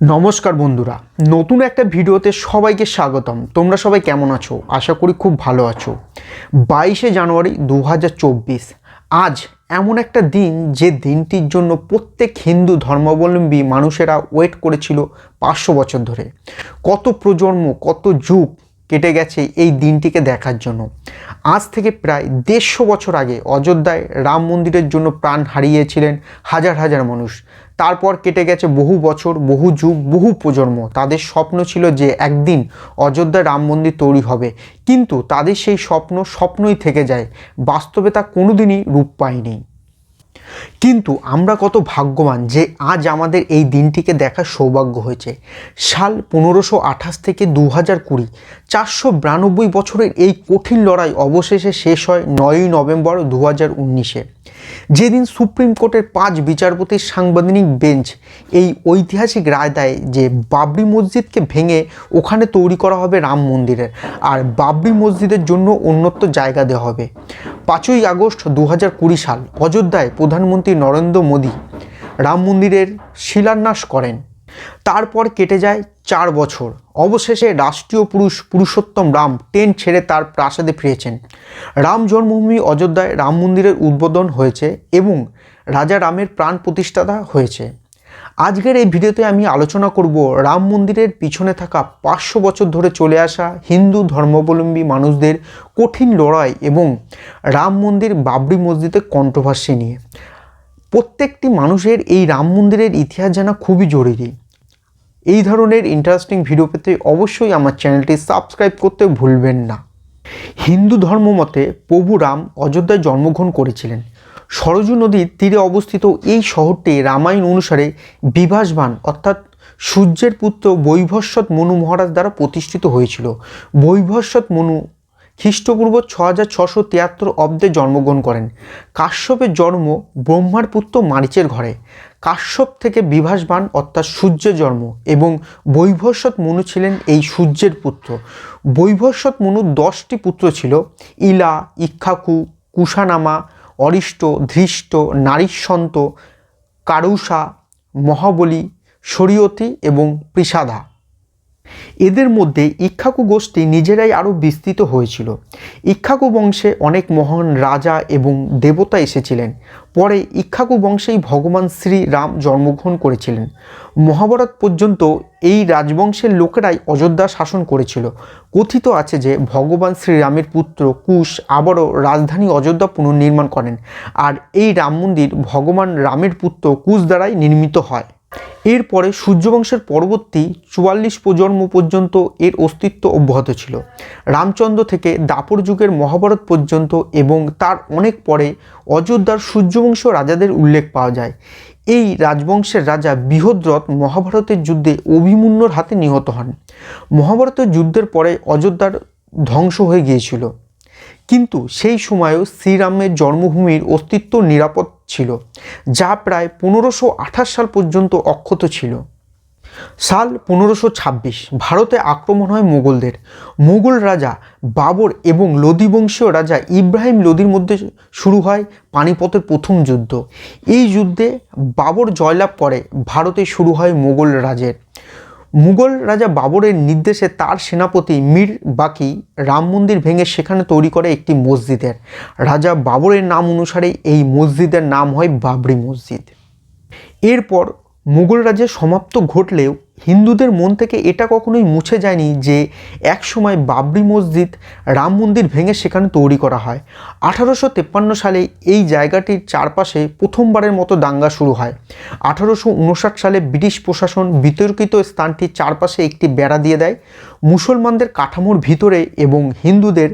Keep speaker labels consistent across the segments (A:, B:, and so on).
A: নমস্কার বন্ধুরা, নতুন একটা ভিডিওতে সবাইকে স্বাগতম। তোমরা সবাই কেমন আছো? আশা করি খুব ভালো আছো। বাইশে জানুয়ারি দু হাজার চব্বিশ, আজ এমন একটা দিন যে দিনটির জন্য প্রত্যেক হিন্দু ধর্মাবলম্বী মানুষেরা ওয়েট করেছিল পাঁচশো বছর ধরে। কত প্রজন্ম, কত যুগ কেটে গেছে এই দিনটিকে দেখার জন্য। আজ থেকে প্রায় দেড়শো বছর আগে অযোধ্যায় রাম মন্দিরের জন্য প্রাণ হারিয়েছিলেন হাজার হাজার মানুষ। তারপর কেটে গেছে বহু বছর, বহু যুগ, বহু প্রজন্ম। তাদের স্বপ্ন ছিল যে একদিন অযোধ্যা রাম মন্দির তৈরি হবে। কিন্তু তাদের সেই স্বপ্ন স্বপ্নই থেকে যায়। বাস্তবে তা কোনোদিনই রূপ পায়নি। কিন্তু আমরা কত ভাগ্যবান যে আজ আমাদের এই দিনটিকে দেখার সৌভাগ্য হয়েছে। সাল পনেরোশো আঠাশ থেকে দু হাজার কুড়ি, চারশো বিরানব্বই বছরের এই কঠিন লড়াই অবশেষে শেষ হয় নয়ই নভেম্বর দু হাজার উনিশে। যেদিন সুপ্রিম কোর্টের পাঁচ বিচারপতির সাংবিধানিক বেঞ্চ এই ঐতিহাসিক রায় দেয় যে বাবরি মসজিদকে ভেঙে ওখানে তৈরি করা হবে রাম মন্দিরের, আর বাবরি মসজিদের জন্য অন্যত্র জায়গা দেওয়া হবে। পাঁচই আগস্ট দু হাজার কুড়ি সাল অযোধ্যায় প্রধানমন্ত্রী নরেন্দ্র মোদী রাম মন্দিরের শিলান্যাস করেন। তারপর কেটে যায় চার বছর। অবশেষে রাষ্ট্রীয় পুরুষ, পুরুষোত্তম রাম টেন ছেড়ে তার প্রাসাদে ফিরেছেন। রাম জন্মভূমি অযোধ্যায় রাম মন্দিরের উদ্বোধন হয়েছে এবং রাজা রামের প্রাণ প্রতিষ্ঠাতা হয়েছে। আজকের এই ভিডিওতে আমি আলোচনা করব রাম মন্দিরের পিছনে থাকা পাঁচশো বছর ধরে চলে আসা হিন্দু ধর্মাবলম্বী মানুষদের কঠিন লড়াই এবং রাম মন্দির বাবরি মসজিদের কন্ট্রোভার্সি নিয়ে। প্রত্যেকটি মানুষের এই রাম মন্দিরের ইতিহাস জানা খুবই জরুরি। এই ধরনের ইন্টারেস্টিং ভিডিও পেতে অবশ্যই আমার চ্যানেলটি সাবস্ক্রাইব করতে ভুলবেন না। হিন্দু ধর্ম মতে প্রভু রাম অযোধ্যায় জন্মগ্রহণ করেছিলেন। সরজু নদীর তীরে অবস্থিত এই শহরটি রামায়ণ অনুসারে বিভাসবান, অর্থাৎ সূর্যের পুত্র বৈভস্বত মনু মহারাজ দ্বারা প্রতিষ্ঠিত হয়েছিল। বৈভস্বত মনু খ্রিস্টপূর্ব ছ হাজার ছশো তিয়াত্তর অব্দে জন্মগ্রহণ করেন। কাশ্যপের জন্ম ব্রহ্মার পুত্র মারিচের ঘরে। কাশ্যপ থেকে বিভাসবান অর্থাৎ সূর্যের জন্ম এবং বৈভস্বত মনু ছিলেন এই সূর্যের পুত্র। বৈভস্বত মনুর দশটি পুত্র ছিল ইলা, ইক্ষাকু কুশানামা অরিষ্ট, ধৃষ্ট, নারীসন্ত, কারুষা, মহাবলী, শরীয়তী এবং পৃষাধা এদের মধ্যে ইক্ষাকু গোষ্ঠী নিজেরাই আরও বিস্তৃত হয়েছিল। ইক্ষাকু বংশে অনেক মহান রাজা এবং দেবতা এসেছিলেন। পরে ইক্ষাকু বংশেই ভগবান শ্রীরাম জন্মগ্রহণ করেছিলেন। মহাভারত পর্যন্ত এই রাজবংশের লোকেরাই অযোধ্যা শাসন করেছিল। কথিত আছে যে ভগবান শ্রীরামের পুত্র কুশ আবারও রাজধানী অযোধ্যা পুনর্নির্মাণ করেন। আর এই রাম মন্দির ভগবান রামের পুত্র কুশ দ্বারাই নির্মিত হয়। এরপরে সূর্যবংশের পরবর্তী চুয়াল্লিশ প্রজন্ম পর্যন্ত এর অস্তিত্ব অব্যাহত ছিল। রামচন্দ্র থেকে দাপর যুগের মহাভারত পর্যন্ত এবং তার অনেক পরে অযোধ্যার সূর্যবংশ রাজাদের উল্লেখ পাওয়া যায়। এই রাজবংশের রাজা বৃহদ্রথ মহাভারতের যুদ্ধে অভিমন্যুর হাতে নিহত হন। মহাভারতের যুদ্ধের পরে অযোধ্যার ধ্বংস হয়ে গিয়েছিল। কিন্তু সেই সময়েও শ্রীরামের জন্মভূমির অস্তিত্ব নিরাপদ ছিল, যা প্রায় পনেরোশো আঠাশ সাল পর্যন্ত অক্ষত ছিল। সাল পনেরোশো ছাব্বিশ, ভারতে আক্রমণ হয় মোগলদের। মোগল রাজা বাবর এবং লোদি বংশীয় রাজা ইব্রাহিম লোদির মধ্যে শুরু হয় পানিপথের প্রথম যুদ্ধ। এই যুদ্ধে বাবর জয়লাভ করে, ভারতে শুরু হয় মোগল রাজের। মুঘল রাজা বাবরের নির্দেশে তার সেনাপতি মীর বাকি রাম মন্দির ভেঙে সেখানে তৈরি করে একটি মসজিদের। রাজা বাবরের নাম অনুসারে এই মসজিদের নাম হয় বাবরি মসজিদ। এরপর মুঘল রাজ্যের সমাপ্ত ঘটলেও হিন্দুদের মন থেকে এটা কখনোই মুছে যায়নি যে এক সময় বাবরি মসজিদ রাম মন্দির ভেঙে সেখানে তৈরি করা হয়। আঠারোশো তেপ্পান্ন সালে এই জায়গাটির চারপাশে প্রথমবারের মতো দাঙ্গা শুরু হয়। আঠারোশো উনষাট সালে ব্রিটিশ প্রশাসন বিতর্কিত স্থানটির চারপাশে একটি বেড়া দিয়ে দেয়। মুসলমানদের কাঠামোর ভিতরে এবং হিন্দুদের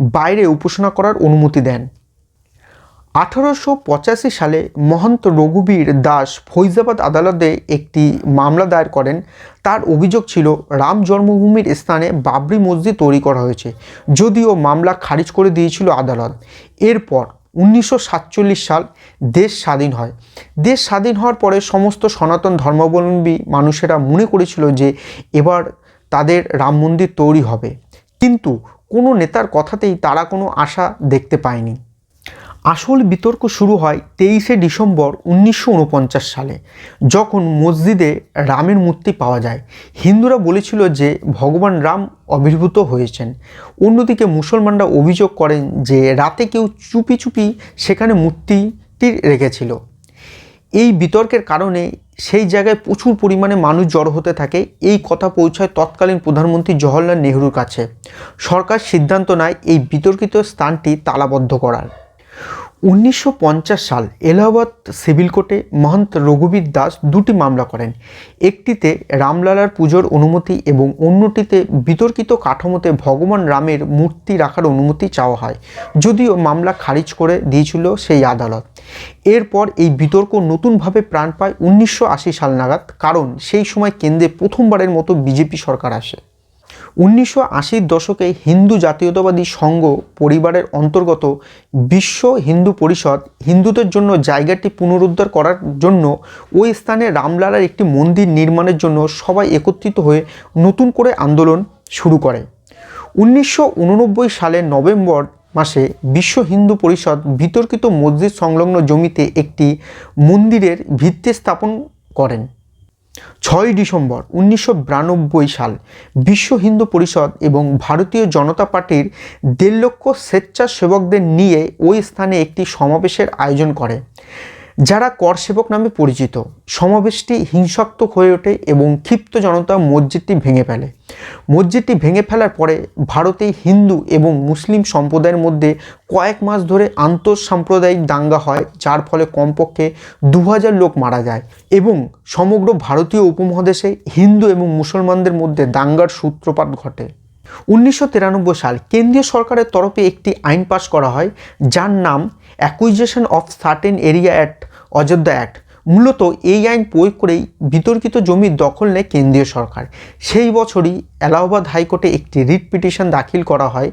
A: বাইরে উপাসনা করার অনুমতি দেন। আঠারোশো পঁচাশি সালে মহন্ত রঘুবীর দাস ফৈজাবাদ আদালতে একটি মামলা দায়ের করেন। তার অভিযোগ ছিল, রাম জন্মভূমির স্থানে বাবরি মসজিদ তৈরি করা হয়েছে, যদিও মামলা খারিজ করে দিয়েছিল আদালত। এরপর উনিশশো সাতচল্লিশ সাল দেশ স্বাধীন হয়। দেশ স্বাধীন হওয়ার পরে সমস্ত সনাতন ধর্মাবলম্বী মানুষেরা মনে করেছিল যে, এবার তাদের রাম মন্দির তৈরি হবে। কিন্তু কোনো নেতার কথাতেই তারা কোনো আশা দেখতে পায়নি। আসল বিতর্ক শুরু হয় তেইশে ডিসেম্বর উনিশশো উনপঞ্চাশ সালে, যখন মসজিদে রামের মূর্তি পাওয়া যায়। হিন্দুরা বলেছিল যে ভগবান রাম আবির্ভূত হয়েছেন। অন্যদিকে মুসলমানরা অভিযোগ করেন যে রাতে কেউ চুপি চুপি সেখানে মূর্তিটি রেখেছিল। এই বিতর্কের কারণে সেই জায়গায় প্রচুর পরিমাণে মানুষ জড়ো হতে থাকে। এই কথা পৌঁছায় তৎকালীন প্রধানমন্ত্রী জওহরলাল নেহরুর কাছে। সরকার সিদ্ধান্ত নেয় এই বিতর্কিত স্থানটি তালাবদ্ধ করার। উনিশশো পঞ্চাশ সাল এলাহাবাদ সিভিল কোর্টে মহন্ত রঘুবীর দাস দুটি মামলা করেন। একটিতে রামলালার পুজোর অনুমতি এবং অন্যটিতে বিতর্কিত কাঠামোতে ভগবান রামের মূর্তি রাখার অনুমতি চাওয়া হয়, যদিও মামলা খারিজ করে দিয়েছিল সেই আদালত। এরপর এই বিতর্ক নতুনভাবে প্রাণ পায় উনিশশো আশি সাল নাগাদ, কারণ সেই সময় কেন্দ্রে প্রথমবারের মতো বিজেপি সরকার আসে। উনিশশো আশির দশকে হিন্দু জাতীয়তাবাদী সংঘ পরিবারের অন্তর্গত বিশ্ব হিন্দু পরিষদ হিন্দুদের জন্য জায়গাটি পুনরুদ্ধার করার জন্য ওই স্থানে রামলালার একটি মন্দির নির্মাণের জন্য সবাই একত্রিত হয়ে নতুন করে আন্দোলন শুরু করে। উনিশশো উননব্বই সালের নভেম্বর মাসে বিশ্ব হিন্দু পরিষদ বিতর্কিত মসজিদ সংলগ্ন জমিতে একটি মন্দিরের ভিত্তি স্থাপন করেন। ছয় ডিসেম্বর উনিশশো বিরানব্বই সাল বিশ্ব হিন্দু পরিষদ এবং ভারতীয় জনতা পার্টির দেড় লক্ষ স্বেচ্ছাসেবকদের নিয়ে ওই স্থানে একটি সমাবেশের আয়োজন করে। যারা কর সেবক নামে পরিচিত, সমাবেশটি হিংসাত্মক হয়ে ওঠে এবং ক্ষিপ্ত জনতা মসজিদটি ভেঙে ফেলে। মসজিদটি ভেঙে ফেলার পরে ভারতে হিন্দু এবং মুসলিম সম্প্রদায়ের মধ্যে কয়েক মাস ধরে আন্তঃসাম্প্রদায়িক দাঙ্গা হয়, যার ফলে কমপক্ষে দু হাজার লোক মারা যায় এবং সমগ্র ভারতীয় উপমহাদেশে হিন্দু এবং মুসলমানদের মধ্যে দাঙ্গার সূত্রপাত ঘটে। উনিশশো তিরানব্বই সাল কেন্দ্রীয় সরকারের তরফে একটি আইন পাশ করা হয়, যার নাম acquisition of certain area act Ayodhya act মূলত এই আইন প্রয়োগ করেই বিতর্কিত জমির দখল নেয় কেন্দ্রীয় সরকার। সেই বছরই এলাহাবাদ হাইকোর্টে একটি রিট পিটিশন দাখিল করা হয়।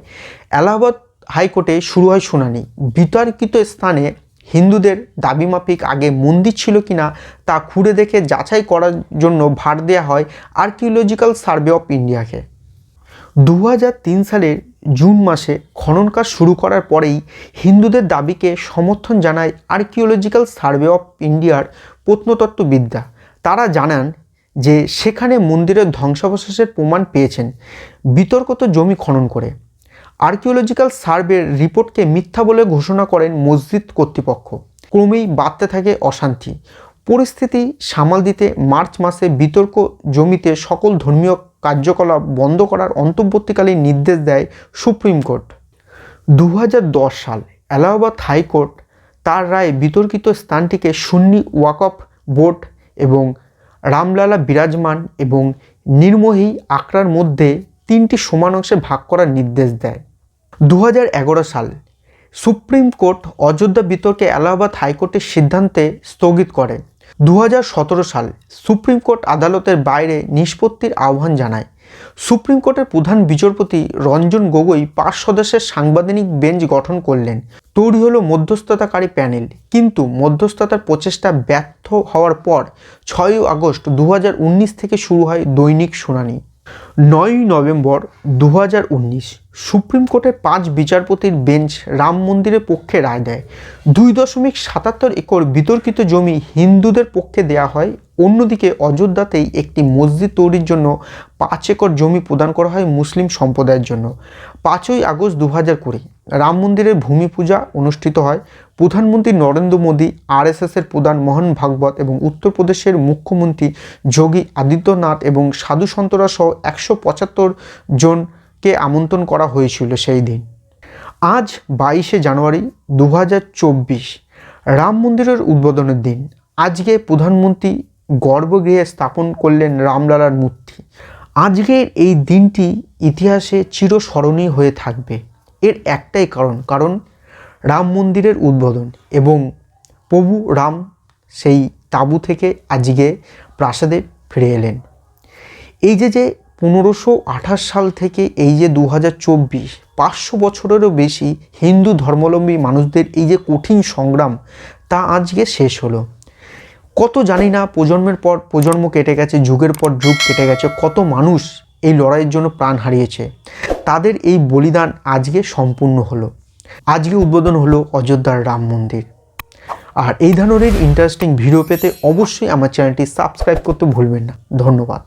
A: এলাহাবাদ হাইকোর্টে শুরু হয় শুনানি। বিতর্কিত স্থানে হিন্দুদের দাবি মাফিক আগে মন্দির ছিল কিনা তা খুঁড়ে দেখে যাচাই করার জন্য ভার দেওয়া হয় আর্কিওলজিক্যাল সার্ভে অফ ইন্ডিয়াকে দু হাজার তিন সালের জুন মাসে খনন কাজ শুরু করার পরেই হিন্দুদের দাবিকে সমর্থন জানায় আর্কিওলজিক্যাল সার্ভে অফ ইন্ডিয়ার প্রত্নতত্ত্ববিদ্যা তারা জানান যে সেখানে মন্দিরের ধ্বংসাবশেষের প্রমাণ পেয়েছেন বিতর্কত জমি খনন করে। আর্কিওলজিক্যাল সার্ভের রিপোর্টকে মিথ্যা বলে ঘোষণা করেন মসজিদ কর্তৃপক্ষ। ক্রমেই বাড়তে থাকে অশান্তি। পরিস্থিতি সামাল দিতে মার্চ মাসে বিতর্ক জমিতে সকল ধর্মীয় কার্যকলাপ বন্ধ করার অন্তর্বর্তীকালীন নির্দেশ দেয় সুপ্রিম কোর্ট। দু হাজার দশ সাল এলাহাবাদ হাইকোর্ট তার রায়ে বিতর্কিত স্থানটিকে সুন্নি ওয়াকফ বোর্ড এবং রামলালা বিরাজমান এবং নির্মোহী আখড়ার মধ্যে তিনটি সমান অংশে ভাগ করার নির্দেশ দেয়। দু হাজার এগারো সাল সুপ্রিম কোর্ট অযোধ্যা বিতর্কে এলাহাবাদ হাইকোর্টের সিদ্ধান্তে স্থগিত করে। দু হাজার সতেরো সাল সুপ্রিম কোর্ট আদালতের বাইরে নিষ্পত্তির আহ্বান জানায়। সুপ্রিম কোর্টের প্রধান বিচারপতি রঞ্জন গগৈ পাঁচ সদস্যের সাংবিধানিক বেঞ্চ গঠন করলেন। তৈরি হলো মধ্যস্থতাকারী প্যানেল। কিন্তু মধ্যস্থতার প্রচেষ্টা ব্যর্থ হওয়ার পর ছয়ই আগস্ট দু হাজার উনিশ থেকে শুরু হয় দৈনিক শুনানি। নয়ই নভেম্বর দু হাজার উনিশ সুপ্রিম কোর্টের পাঁচ বিচারপতির বেঞ্চ রাম মন্দিরের পক্ষে রায় দেয়। দুই দশমিক সাতাত্তর একর বিতর্কিত জমি হিন্দুদের পক্ষে দেয়া হয়। অন্যদিকে অযোধ্যাতেই একটি মসজিদ তৈরির জন্য পাঁচ একর জমি প্রদান করা হয় মুসলিম সম্প্রদায়ের জন্য। পাঁচই আগস্ট দু হাজার কুড়ি। রাম মন্দিরের ভূমি পূজা অনুষ্ঠিত হয়। প্রধানমন্ত্রী নরেন্দ্র মোদী, আরএসএসের প্রধান মোহন ভাগবত এবং উত্তরপ্রদেশের মুখ্যমন্ত্রী যোগী আদিত্যনাথ এবং সাধু সন্তরা সহ একশো পঁচাত্তর জনকে আমন্ত্রণ করা হয়েছিল সেই দিন। আজ বাইশে জানুয়ারি দু হাজার চব্বিশ, রাম মন্দিরের উদ্বোধনের দিন। আজকে প্রধানমন্ত্রী গর্ভগৃহে স্থাপন করলেন রামলালার মূর্তি। আজকের এই দিনটি ইতিহাসে চিরস্মরণীয় হয়ে থাকবে। এর একটাই কারণ কারণ রাম মন্দিরের উদ্বোধন এবং প্রভু রাম সেই তাঁবু থেকে আজকে প্রাসাদে ফিরে এলেন। এই যে যে পনেরোশো আঠাশ সাল থেকে এই যে দু হাজার চব্বিশ, পাঁচশো বছরেরও বেশি হিন্দু ধর্মাবলম্বী মানুষদের এই যে কঠিন সংগ্রাম, তা আজকে শেষ হলো। কত জানি না প্রজন্মের পর প্রজন্ম কেটে গেছে, যুগের পর যুগ কেটে গেছে, কত মানুষ এই লড়াইয়ের জন্য প্রাণ হারিয়েছে। তাদের এই বলিদান আজকে সম্পূর্ণ হলো। আজকে উদ্বোধন হলো অযোধ্যার রাম মন্দির। আর এই ধরনের ইন্টারেস্টিং ভিডিও পেতে অবশ্যই আমার চ্যানেলটি সাবস্ক্রাইব করতে ভুলবেন না। ধন্যবাদ।